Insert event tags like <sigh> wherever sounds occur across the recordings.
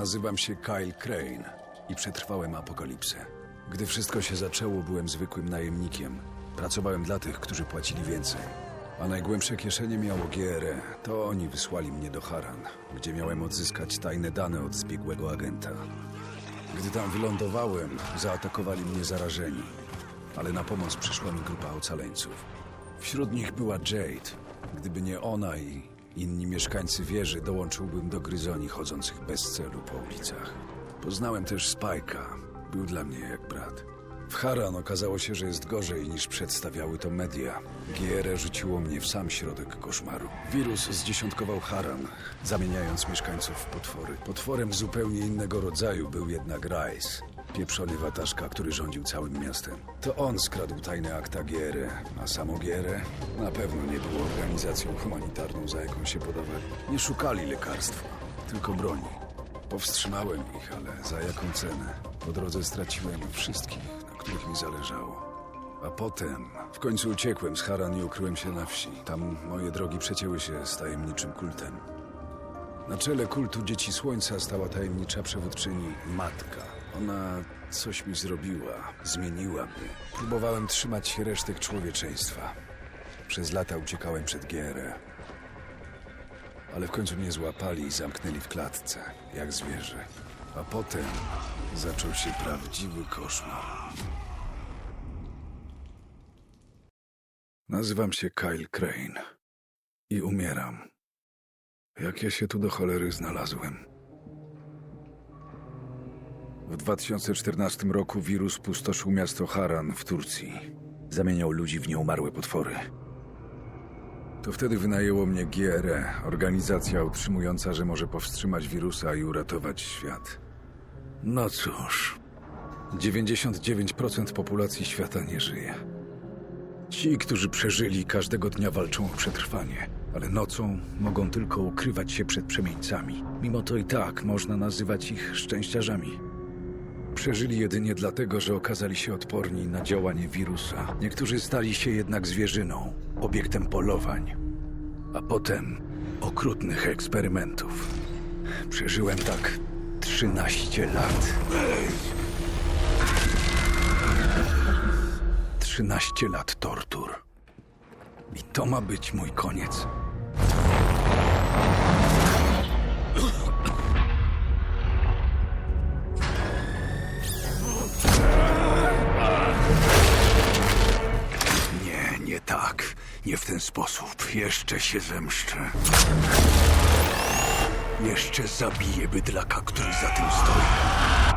Nazywam się Kyle Crane i przetrwałem apokalipsę. Gdy wszystko się zaczęło, byłem zwykłym najemnikiem. Pracowałem dla tych, którzy płacili więcej. A najgłębsze kieszenie miało GRE. To oni wysłali mnie do Haran, gdzie miałem odzyskać tajne dane od zbiegłego agenta. Gdy tam wylądowałem, zaatakowali mnie zarażeni. Ale na pomoc przyszła mi grupa ocaleńców. Wśród nich była Jade. Gdyby nie ona i inni mieszkańcy wieży, dołączyłbym do gryzoni chodzących bez celu po ulicach. Poznałem też Spajka. Był dla mnie jak brat. W Haran okazało się, że jest gorzej niż przedstawiały to media. GR rzuciło mnie w sam środek koszmaru. Wirus zdziesiątkował Haran, zamieniając mieszkańców w potwory. Potworem zupełnie innego rodzaju był jednak Rice. Pieprzony wataszka, który rządził całym miastem. To on skradł tajne akta GR, a samo GR na pewno nie było organizacją humanitarną, za jaką się podawali. Nie szukali lekarstwa, tylko broni. Powstrzymałem ich, ale za jaką cenę? Po drodze straciłem wszystkich, na których mi zależało. A potem w końcu uciekłem z Haran i ukryłem się na wsi. Tam moje drogi przecięły się z tajemniczym kultem. Na czele kultu Dzieci Słońca stała tajemnicza przewodczyni Matka. Ona coś mi zrobiła, zmieniła mnie. Próbowałem trzymać się resztek człowieczeństwa. Przez lata uciekałem przed GR. Ale w końcu mnie złapali i zamknęli w klatce, jak zwierzę. A potem zaczął się prawdziwy koszmar. Nazywam się Kyle Crane i umieram. Jak ja się tu do cholery znalazłem? W 2014 roku wirus pustoszył miasto Haran w Turcji. Zamieniał ludzi w nieumarłe potwory. To wtedy wynajęło mnie GRE, organizacja utrzymująca, że może powstrzymać wirusa i uratować świat. No cóż, 99% populacji świata nie żyje. Ci, którzy przeżyli, każdego dnia walczą o przetrwanie, ale nocą mogą tylko ukrywać się przed przemieńcami. Mimo to i tak można nazywać ich szczęściarzami. Przeżyli jedynie dlatego, że okazali się odporni na działanie wirusa. Niektórzy stali się jednak zwierzyną, obiektem polowań, a potem okrutnych eksperymentów. Przeżyłem tak 13 lat. 13 lat tortur. I to ma być mój koniec. Sposób. Jeszcze się zemszczę. Jeszcze zabiję bydlaka, który za tym stoi.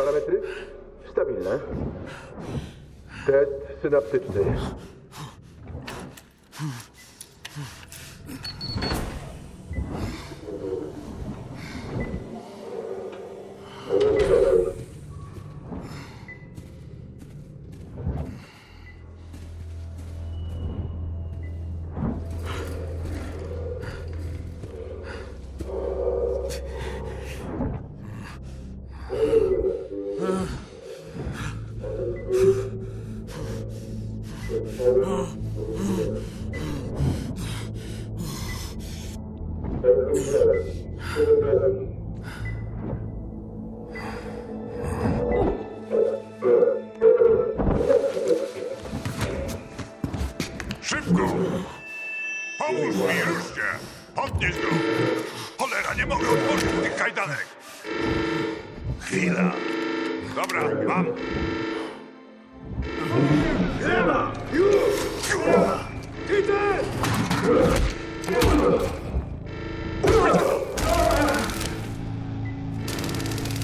Parametry stabilne. Test synaptyczny.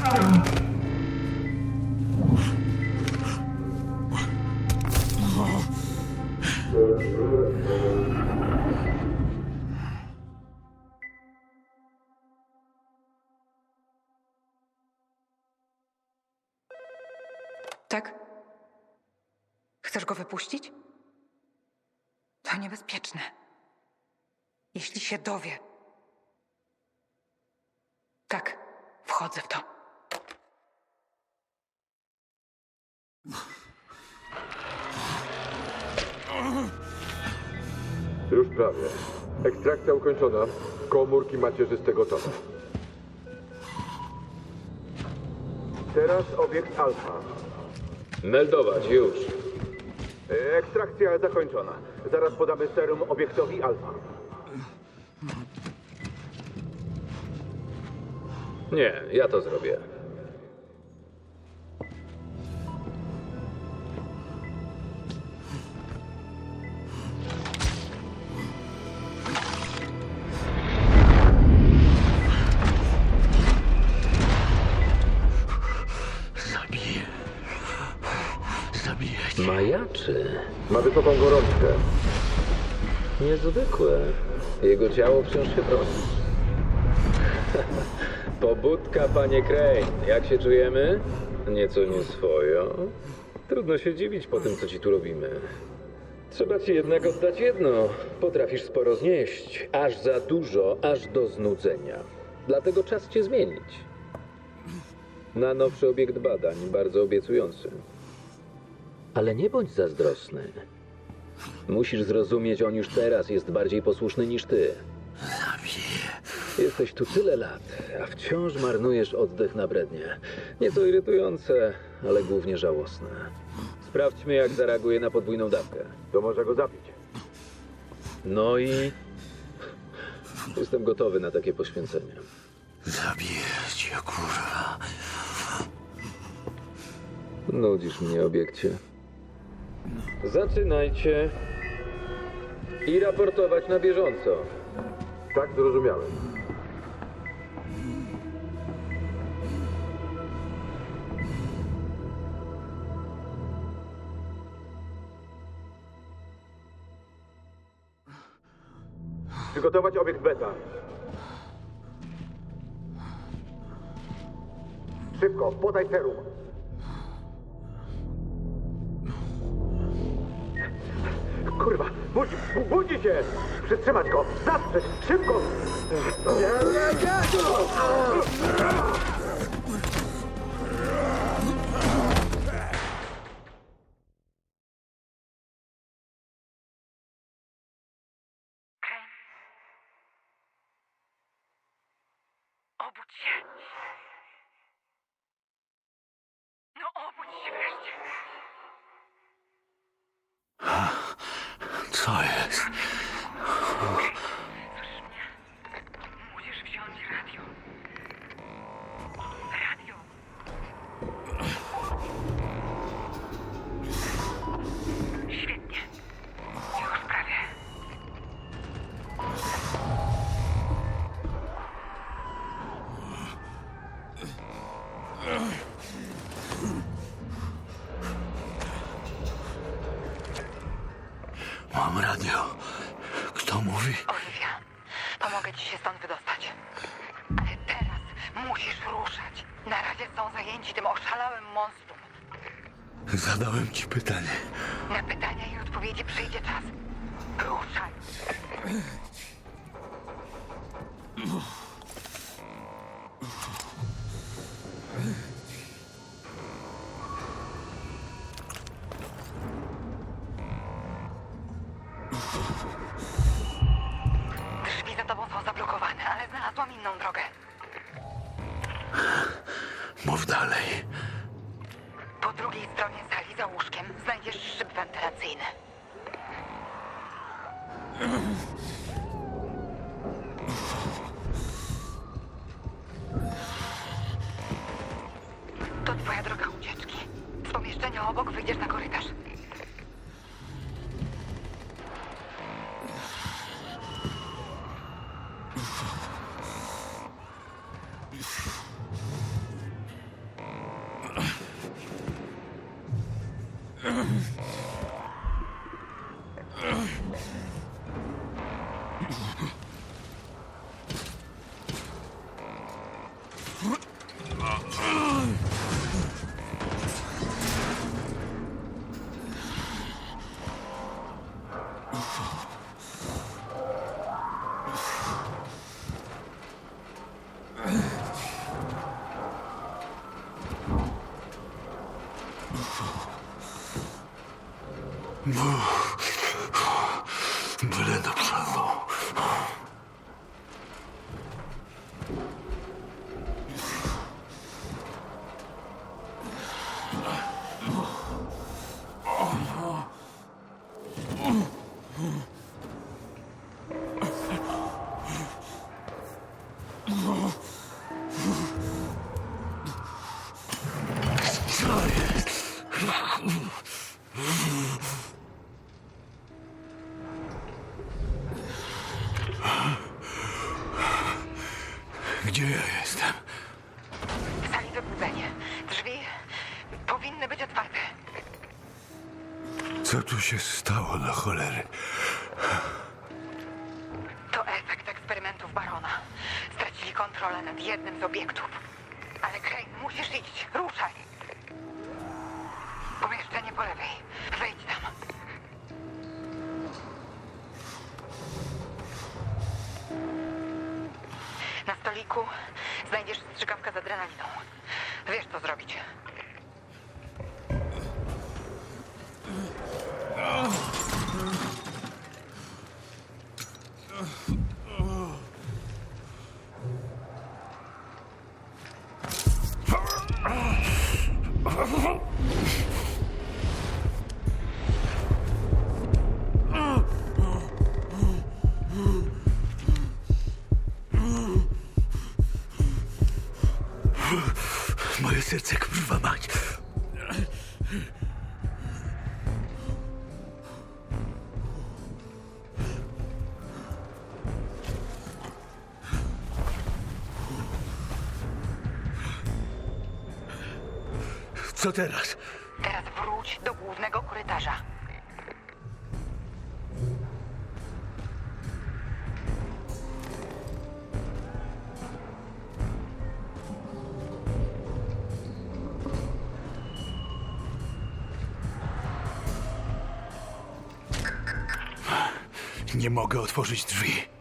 Tak? Chcesz Ekstrakcja ukończona. Komórki macierzyste gotowe. Teraz obiekt alfa. Meldować, już. Ekstrakcja zakończona. Zaraz podamy serum obiektowi alfa. Nie, ja to zrobię. Niezwykłe. Jego ciało wciąż się prosi. <laughs> Pobudka, panie Crane. Jak się czujemy? Nieco nieswojo. Trudno się dziwić po tym, co ci tu robimy. Trzeba ci jednak oddać jedno. Potrafisz sporo znieść. Aż za dużo, aż do znudzenia. Dlatego czas cię zmienić. Na nowszy obiekt badań, bardzo obiecujący. Ale nie bądź zazdrosny. Musisz zrozumieć, on już teraz jest bardziej posłuszny niż ty. Zabiję. Jesteś tu tyle lat, a wciąż marnujesz oddech na brednie. Nieco irytujące, ale głównie żałosne. Sprawdźmy, jak zareaguje na podwójną dawkę. To może go zabić. No i... Jestem gotowy na takie poświęcenie. Zabiję cię, kurwa. Nudzisz mnie, obiekcie. Zaczynajcie. I raportować na bieżąco. Tak zrozumiałem. Przygotować obiekt beta. Szybko, podaj serum. Budzi, bu- budzi się! Przytrzymać go! Zastrzeć! Szybko! Nie, nie, nie! Obudź się. No obudź się wreszcie. Co Mam radio. Kto mówi? Oliwia, pomogę ci się stąd wydostać. Ale teraz musisz ruszać. Na razie są zajęci tym oszalałym monstrum. Zadałem ci pytanie. Na pytania i odpowiedzi przyjdzie czas. Ruszaj. Ugh. <clears throat> Whew. Gdzie ja jestem? W sali wybudzenie. Drzwi powinny być otwarte. Co tu się stało na cholery? To efekt eksperymentów Barona. Stracili kontrolę nad jednym z obiektów. Ale Crane, musisz iść. Ruszaj. Moje Co teraz? Teraz wróć do głównego korytarza. Nie mogę otworzyć drzwi.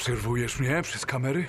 Obserwujesz mnie przez kamery?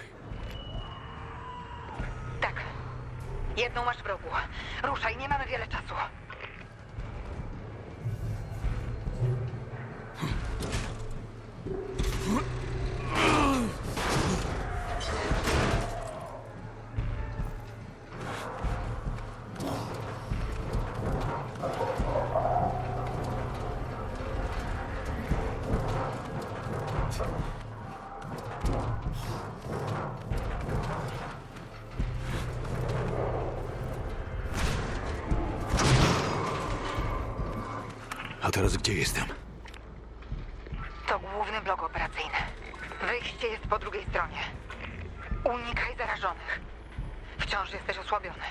Teraz gdzie jestem? To główny blok operacyjny. Wyjście jest po drugiej stronie. Unikaj zarażonych. Wciąż jesteś osłabiony.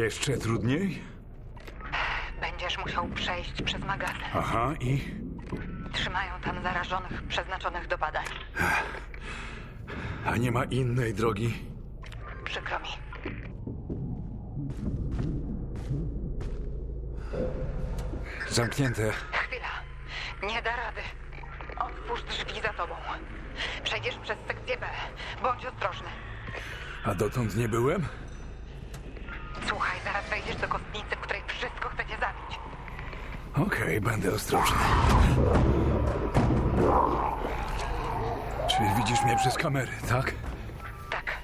Jeszcze trudniej? Będziesz musiał przejść przez magazyn. Aha, i? Trzymają tam zarażonych przeznaczonych do badań. A nie ma innej drogi? Przykro mi. Zamknięte. Chwila. Nie da rady. Otwórz drzwi za tobą. Przejdziesz przez sekcję B. Bądź ostrożny. A dotąd nie byłem? Słuchaj, zaraz wejdziesz do kostnicy, w której wszystko chce cię zabić. Okej, będę ostrożny. Czyli widzisz mnie przez kamery, tak? Tak,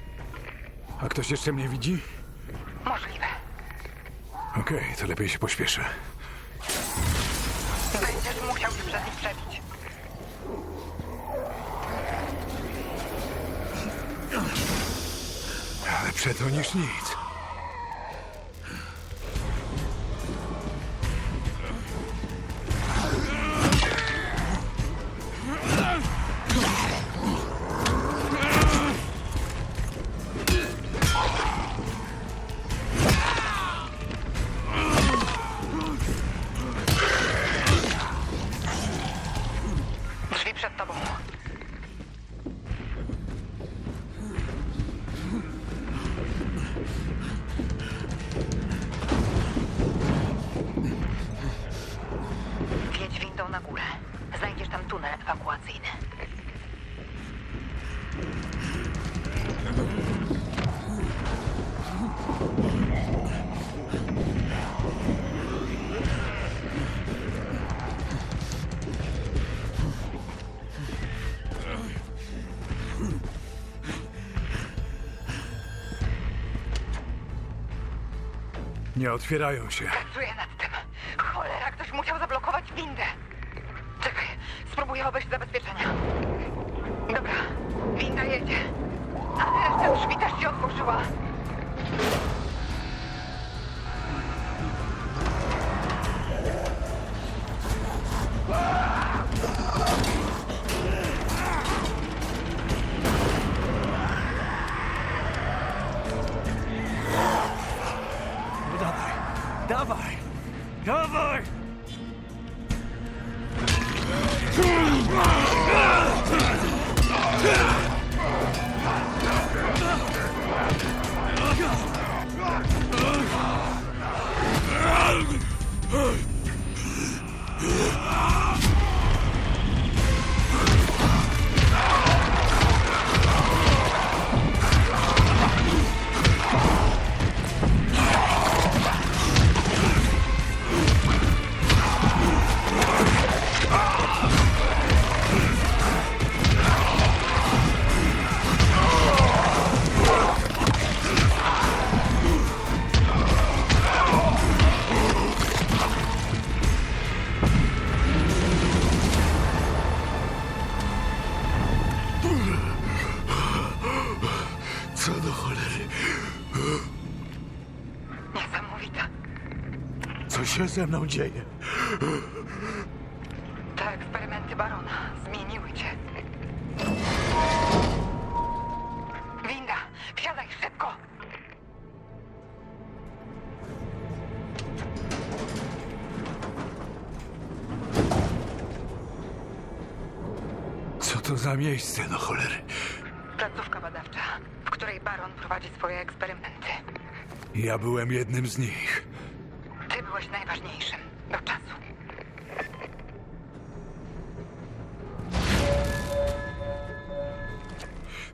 A ktoś jeszcze mnie widzi? możliwe. Okej, to lepiej się pośpieszę. Będziesz musiał się przez nich przebić. Lepsze to niż nic. Na górę. Znajdziesz tam tunel ewakuacyjny. Nie otwierają się. Pracuję nad tym. Cholera, ktoś musiał zablokować windę. Czekaj, spróbuję obejść zabezpieczenia. Dobra, winda jedzie. A reszta drzwi też ze mną dzieje? Te eksperymenty barona zmieniły cię. Winda, wsiadaj szybko! Co to za miejsce do cholery? Placówka badawcza, w której baron prowadzi swoje eksperymenty. Ja byłem jednym z nich. Byłeś najważniejszym do czasu.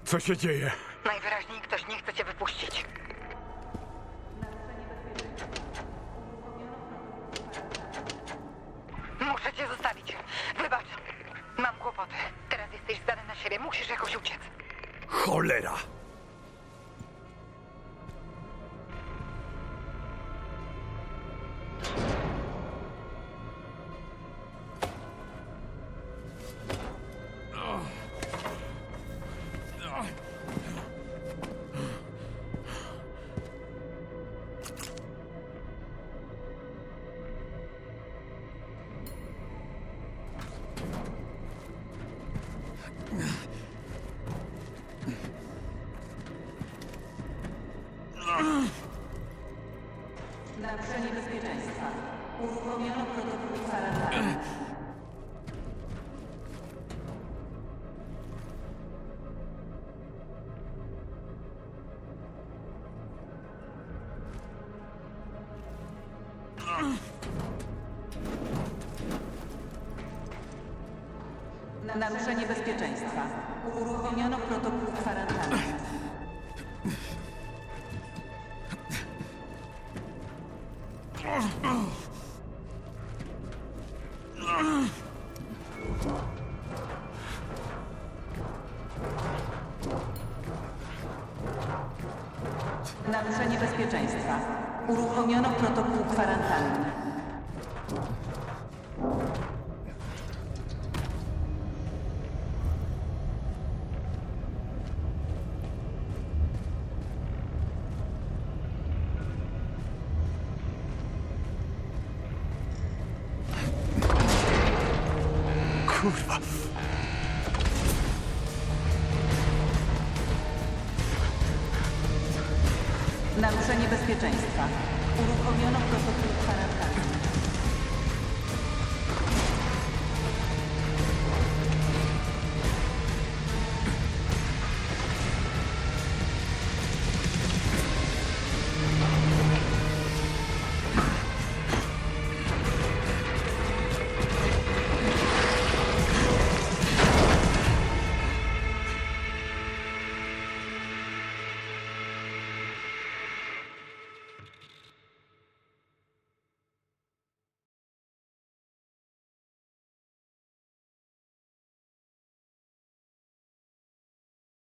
Co się dzieje? Najwyraźniej ktoś nie chce cię wypuścić. Muszę cię zostawić. Wybacz. Mam kłopoty. Teraz jesteś zdany na siebie. Musisz jakoś uciec. Cholera! Naruszenie bezpieczeństwa. Uruchomiono protokół kwarantanny. Naruszenie bezpieczeństwa. Uruchomiono protokół kwarantanny.